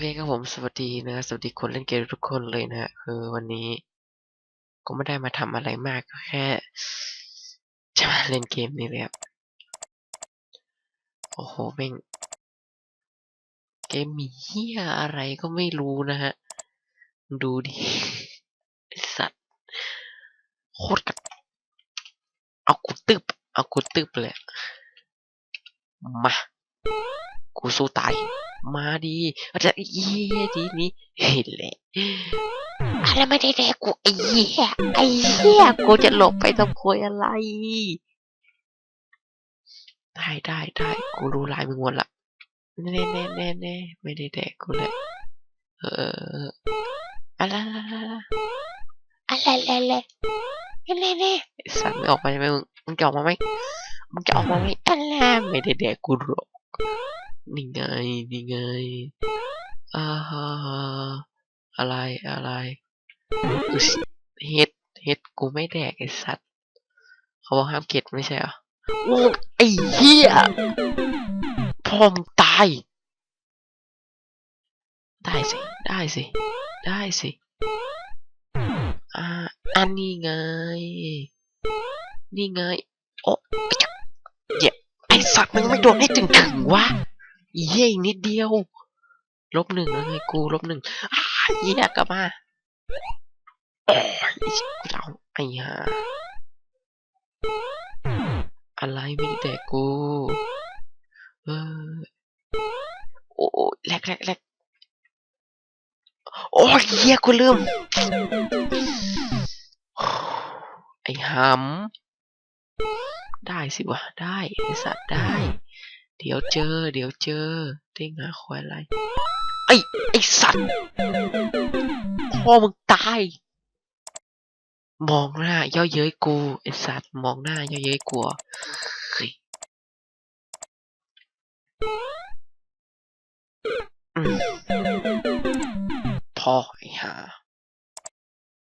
เคครับผมสวัสดีนะสวัสดีคนเล่นเกมทุกคนเลยนะฮะคือวันนี้ก็ไม่ได้มาทำอะไรมากก็แค่ จะมาเล่นเกมนี่แหละครับโอ้โหแม่งเกมมีเหี้ยอะไรก็ไม่รู้นะฮะดูดิสัตว์โคตรกับเอากูตึบเอากูตึบเลยมากูสู้ตาย มาดีอาจจะเยี่ยทีนี้เห็นแหละอะไรไม่ได้แดกกูไอ้เหี้ยไอ้เหี้ยกูจะหลบไปทำควยอะไร ได้ได้ได้กูรู้ลายมึงหมดละแน่แน่แน่แน่ไม่ได้แดกกูแหละเอออะไรอะไรอะไรอะไรอะไรแน่สัตว์ไม่ออกมาใช่ไหมมึงมึงจะออกมาไหมมึงจะออกมาไหมอะไรไม่ได้แดกกูหรอก นี่ไง นี่ไงอ่าฮะอะไร อะไรเฮ็ด เฮ็ด กูไม่แดกไอ้สัตว์ เขาบอกห้ามเก็ดไม่ใช่เหรอโอ้ไอ้เหี้ยพอมงตาย ได้สิ ได้สิ ได้สิ อ่า อันนี้ไง นี่ไง โอ้เจ็บไอ้สัตว์มันยังไม่โดนให้ถึงถึงวะ เยอีกนิดเดียว ลบหนึ่งแล้วไงกูลบหนึ่งเหี้ยกลับมาโอ้ยกูจะเอาไอ้ห่าอะไรไม่ได้แดกกูเออโอ้ยแลกแลกแลกโอ้ยเหี้ยกูลืมไอ้หำได้สิวะ ได้ไอ้สัตว์ได้ เดี๋ยวเจอ เดี๋ยวเจอเด้งหาควายอะไร ไอ้ ไอ้สัตว์พ่อมึงตาย มองหน้าเย่อเย้ยกู ไอ้สัตว์มองหน้าเย่อเย้ยกูเหรอเฮ้ยพ่อไอ้ห่า